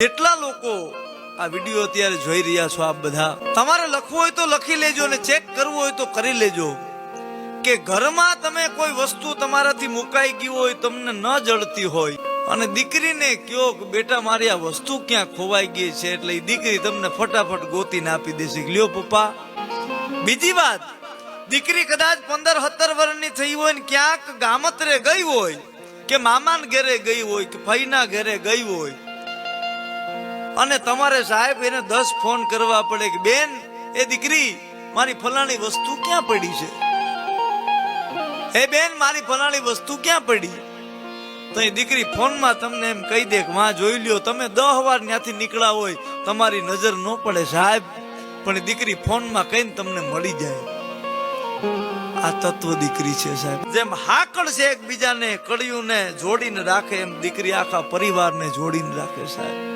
કેટલા લોકો આ વીડિયો અત્યારે જોઈ રહ્યા છો આપ બધા, તમારે લખવું હોય તો લખી લેજો અને ચેક કરવું હોય તો કરી લેજો. કે ઘરમાં તમે કોઈ વસ્તુ તમારાથી મુકાઈ ગઈ હોય, તમને ન જળતી હોય, અને દીકરીને કયો બેટા મારી આ વસ્તુ ક્યાં ખોવાઈ ગઈ છે, એટલે એ દીકરી તમને ફટાફટ ગોતીને આપી દેશે. લ્યો પપ્પા. બીજી વાત, દીકરી કદાચ પંદર સત્તર વર્ષની થઈ હોય ને ક્યાંક ગામતરે ગઈ હોય, કે મામાના ઘરે ગઈ હોય, કે ફઈના ઘરે ગઈ હોય અને તમારે સાહેબ એને દસ ફોન કરવા પડે કે, બેન, એ દીકરી, મારી ફલાણી વસ્તુ ક્યાં પડી છે? એ બેન, મારી ફલાણી વસ્તુ ક્યાં પડી? તો દીકરી ફોનમાં તમને એમ કહી દે કે માં જોઈ લ્યો, તમે દહ વાર ત્યાંથી નીકળ્યા હોય, તમારી નજર ન પડે સાહેબ. પણ દીકરી ફોનમાં કહીને તમને મળી જાય. આ તત્વ દીકરી છે સાહેબ. જેમ હાકળ છે એકબીજાને કડિયુંને જોડીને રાખે, એમ દીકરી આખા પરિવારને જોડીને રાખે સાહેબ.